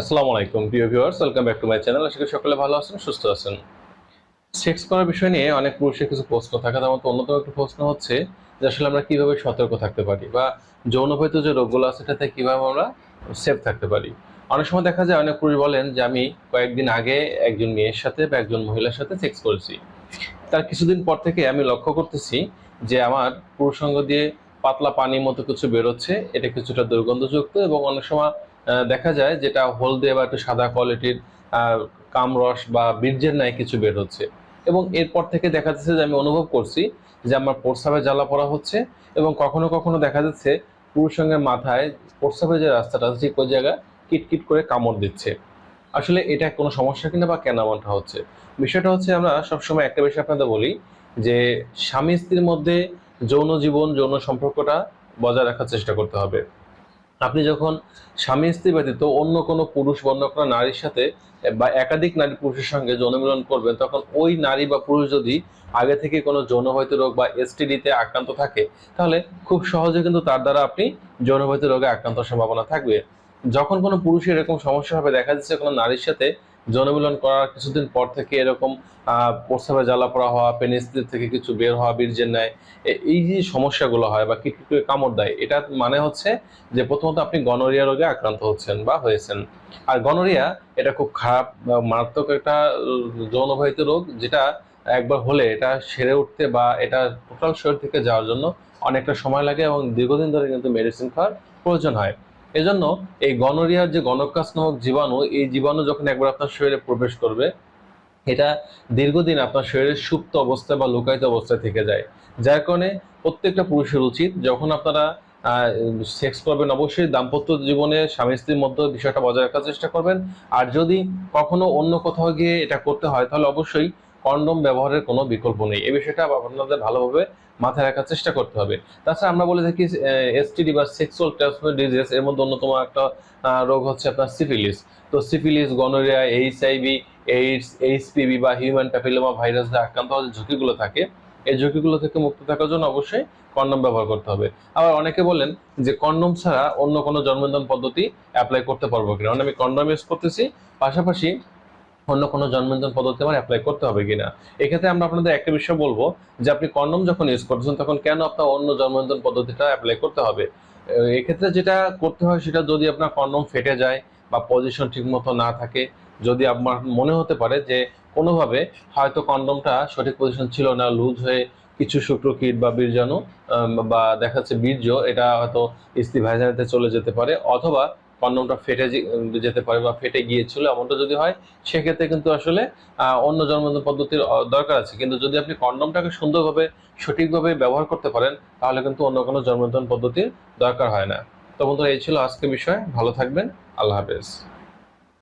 আসসালামু আলাইকুম, প্রিয় viewers, welcome back to my channel. আশা করি সকলে ভালো আছেন, সুস্থ আছেন। সেক্স করার বিষয় নিয়ে অনেক পুরুষের কিছু প্রশ্ন থাকে তার মধ্যে অন্যতম একটা প্রশ্ন হচ্ছে যে আসলে আমরা কীভাবে সতর্ক থাকতে পারি বা যৌনভূত যে রোগগুলো আছে, সেটাতে কীভাবে আমরা সেফ থাকতে পারি। অনেক সময় দেখা যায়, অনেক পুরুষ বলেন যে, আমি কয়েকদিন আগে একজন মেয়ের সাথে বা একজন মহিলার সাথে সেক্স করেছি। তার কিছুদিন পর থেকে আমি লক্ষ্য করতেছি যে, আমার পুরুষঙ্গ দিয়ে পাতলা পানির মতো কিছু বেরোচ্ছে। এটা কিছুটা দুর্গন্ধযুক্ত এবং অনেক সময় দেখা যায় যেটা হলদে বা একটু সাদা কোয়ালিটির কামরস বা বীর্যের ন্যায় কিছু বের হচ্ছে। এবং এরপর থেকে দেখা যাচ্ছে যে আমি অনুভব করছি যে আমার প্রস্রাবে জ্বালা পড়া হচ্ছে এবং কখনো কখনো দেখা যাচ্ছে পুরুষঙ্গের মাথায় প্রস্রাবের যে রাস্তাটা আছে ঠিক ওই জায়গায় কিটকিট করে কামড় দিচ্ছে। আসলে এটা কোনো সমস্যা কিনা বা কেন এমনটা হচ্ছে? বিষয়টা হচ্ছে আমরা সবসময় একটা বিষয় আপনাদের বলি যে স্বামী স্ত্রীর মধ্যে যৌন জীবন, যৌন সম্পর্কটা বজায় রাখার চেষ্টা করতে হবে। আপনি যখন স্বামী স্ত্রী ব্যতীত অন্য কোনো পুরুষ বন্ধ করা নারীর সাথে বা একাধিক নারী পুরুষের সঙ্গে যৌনমিলন করবেন, তখন ওই নারী বা পুরুষ যদি আগে থেকে কোনো যৌনবাহিত রোগ বা এসটিডিতে আক্রান্ত থাকে, তাহলে খুব সহজে কিন্তু তার দ্বারা আপনি যৌনবাহিত রোগে আক্রান্ত সম্ভাবনা থাকবে। যখন কোনো পুরুষের এরকম সমস্যা হবে, দেখা যাচ্ছে কোনো নারীর সাথে যৌনমিলন করার কিছুদিন পর থেকে এরকম আহ, প্রস্রাবে জ্বালা পড়া হওয়া পেনিস থেকে কিছু বের হওয়া বীর্যের ন্যায় এই যে সমস্যাগুলো হয় বা কিটকিট করে কামড় দেয় এটা মানে হচ্ছে যে প্রথমত আপনি গনোরিয়া রোগে আক্রান্ত হচ্ছেন বা হয়েছেন। আর গনোরিয়া এটা খুব খারাপ মারাত্মক একটা যৌনবাহিত রোগ যেটা একবার হলে এটা সেরে উঠতে বা এটা টোটাল শরীর থেকে যাওয়ার জন্য অনেকটা সময় লাগে এবং দীর্ঘদিন ধরে কিন্তু মেডিসিন খাওয়ার প্রয়োজন হয়। এজন্য এই গনোরিয়ার যে গণকাস নামক জীবাণু, এই জীবাণু যখন একবার আপনার শরীরে প্রবেশ করবে, এটা দীর্ঘদিন আপনার শরীরের সুপ্ত অবস্থায় বা লুকায়িত অবস্থায় থেকে যায়। যার কারণে প্রত্যেকটা পুরুষের উচিত যখন আপনারা সেক্স করবেন, অবশ্যই দাম্পত্য জীবনে স্বামী স্ত্রীর মধ্যে বিষয়টা বজায় রাখার চেষ্টা করবেন। আর যদি কখনো অন্য কোথাও গিয়ে এটা করতে হয়, তাহলে অবশ্যই কন্ডম ব্যবহারের কোনো বিকল্প নেই। এই বিষয়টা আপনাদের ভালোভাবে মাথায় রাখার চেষ্টা করতে হবে। তাছাড়া আমরা বলে থাকি এসটিডি বা সেক্সুয়াল ট্রান্সমিট ডিজিজ এর মধ্যে অন্যতম একটা রোগ হচ্ছে আপনার সিফিলিস তো syphilis gonorrhoea HIV AIDS HPV বা হিউম্যান প্যাপিলোমা ভাইরাস দিয়ে আক্রান্ত হওয়ার ঝুঁকিগুলো থাকে, এই ঝুঁকিগুলো থেকে মুক্ত থাকার জন্য অবশ্যই কন্ডম ব্যবহার করতে হবে। আবার অনেকে বলেন যে কন্ডম ছাড়া অন্য কোনো জন্মদান পদ্ধতি অ্যাপ্লাই করতে পারব কিনা। আমি কন্ডম ইউজ করতেছি, পাশাপাশি অন্য কোনো জন্মদান পদ্ধতি আমার অ্যাপ্লাই করতে হবে কিনা? এক্ষেত্রে আমরা আপনাদের একটা বিষয় বলব যে আপনি কন্ডম যখন ইউজ করছেন তখন কেন আপনার অন্য জন্মদান পদ্ধতিটা অ্যাপ্লাই করতে হবে? এক্ষেত্রে যেটা করতে হয় সেটা যদি আপনার কন্ডম ফেটে যায় বা পজিশন ঠিকমতো না থাকে, যদি আপনার মনে হতে পারে যে কোনোভাবে হয়তো কন্ডমটা সঠিক পজিশন ছিল না লুজ হয়ে কিছু শুক্রকীট বা বীর্যাণু বা দেখা যাচ্ছে বীর্য, এটা হয়তো স্ত্রী ভাইজানিতে চলে যেতে পারে, অথবা কন্ডমটা ফেটে যেতে পারে বা ফেটে গিয়েছিল, এমনটা যদি হয়, সেক্ষেত্রে কিন্তু আসলে অন্য জন্মদান পদ্ধতির দরকার আছে। কিন্তু যদি আপনি কন্ডমটাকে সুন্দরভাবে, সঠিকভাবে ব্যবহার করতে পারেন, তাহলে কিন্তু অন্য কোনো জন্মদান পদ্ধতির দরকার হয় না। তো বন্ধুরা, এই ছিল আজকের বিষয়। ভালো থাকবেন। আল্লাহ হাফেজ।